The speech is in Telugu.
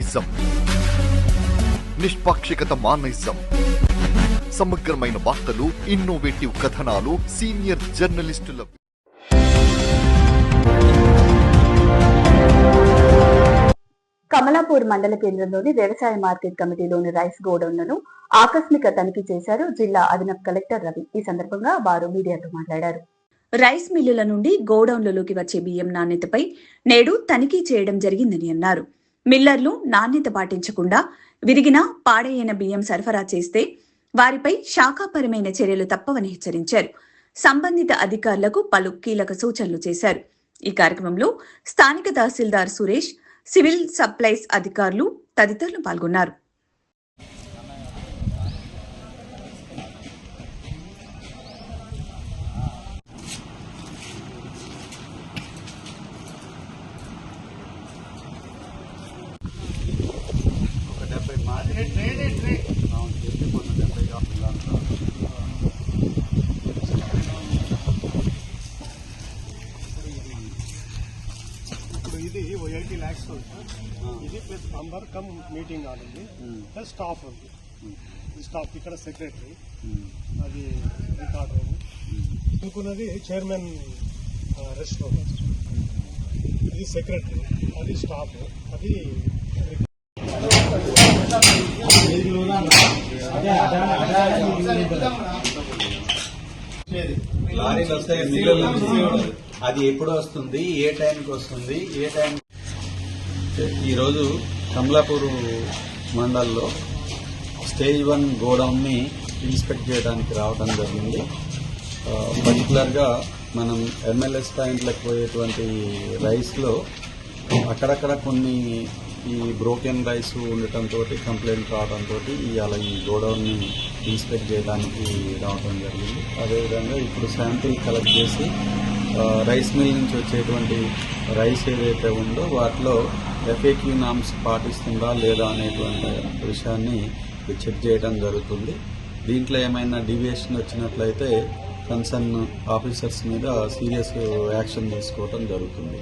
ఇజం నిష్పాక్షికత మానయిజం సమగ్రమైన వార్తలు ఇన్నోవేటివ్ కథనాలు సీనియర్ జర్నలిస్టుల కమలాపూర్ మండల కేంద్రంలోని వ్యవసాయ మార్కెట్ కమిటీలోని రైస్ గోడౌన్లను ఆకస్మిక తనిఖీ చేశారు జిల్లా అదనపు కలెక్టర్ రవి. ఈ సందర్భంగా వారు మీడియాతో మాట్లాడారు. రైస్ మిల్లుల నుండి గోడౌన్లలోకి వచ్చే బియ్యం నాణ్యతపై నేడు తనిఖీ చేయడం జరిగిందని అన్నారు. మిల్లర్లు నాణ్యత పాటించకుండా విరిగిన పాడైన బియ్యం సరఫరా చేస్తే వారిపై శాఖాపరమైన చర్యలు తప్పవని హెచ్చరించారు. సంబంధిత అధికారులకు పలు కీలక సూచనలు చేశారు. ఈ కార్యక్రమంలో స్థానిక తహసీల్దార్ సురేష్ సివిల్ సప్లైస్ అధికారులు తదితరులు పాల్గొన్నారు. ఇప్పుడు ఇది ఓ ఎయిటీ ల్యాక్స్ ఇది plus number cum meeting hall ఉంది ప్లస్ స్టాఫ్ ఉంది ఈ స్టాఫ్ ఇక్కడ సెక్రటరీ అది రికార్డ్ రూమ్ అనుకున్నది చైర్మన్ రెస్ట్ రూమ్ ఇది సెక్రటరీ అది స్టాఫ్ అది లారీలు వస్తాయి అది ఎప్పుడు వస్తుంది? ఏ టైంకి వస్తుంది? ఏ టైం ఈరోజు కమలాపూర్ మండల్లో స్టేజ్ వన్ గోడౌన్ని ఇన్స్పెక్ట్ చేయడానికి రావడం జరిగింది. పర్టికులర్గా మనం ఎంఎల్ఎస్ పాయింట్లకు పోయేటువంటి రైస్లో అక్కడక్కడ కొన్ని ఈ బ్రోకెన్ రైస్ ఉండటంతో కంప్లైంట్ రావడంతో ఇవాళ ఈ గోడౌన్ని ఇన్స్పెక్ట్ చేయడానికి రావడం జరిగింది. అదేవిధంగా ఇప్పుడు శాంపిల్ కలెక్ట్ చేసి రైస్ మిల్ నుంచి వచ్చేటువంటి రైస్ ఏదైతే ఉందో వాటిలో ఎఫ్ఏక్యూ నామ్స్ పాటిస్తుందా లేదా అనేటువంటి విషయాన్ని చెక్ చేయడం జరుగుతుంది. దీంట్లో ఏమైనా డీవియేషన్ వచ్చినట్లయితే కన్సర్న్ ఆఫీసర్స్ మీద సీరియస్ యాక్షన్ తీసుకోవడం జరుగుతుంది.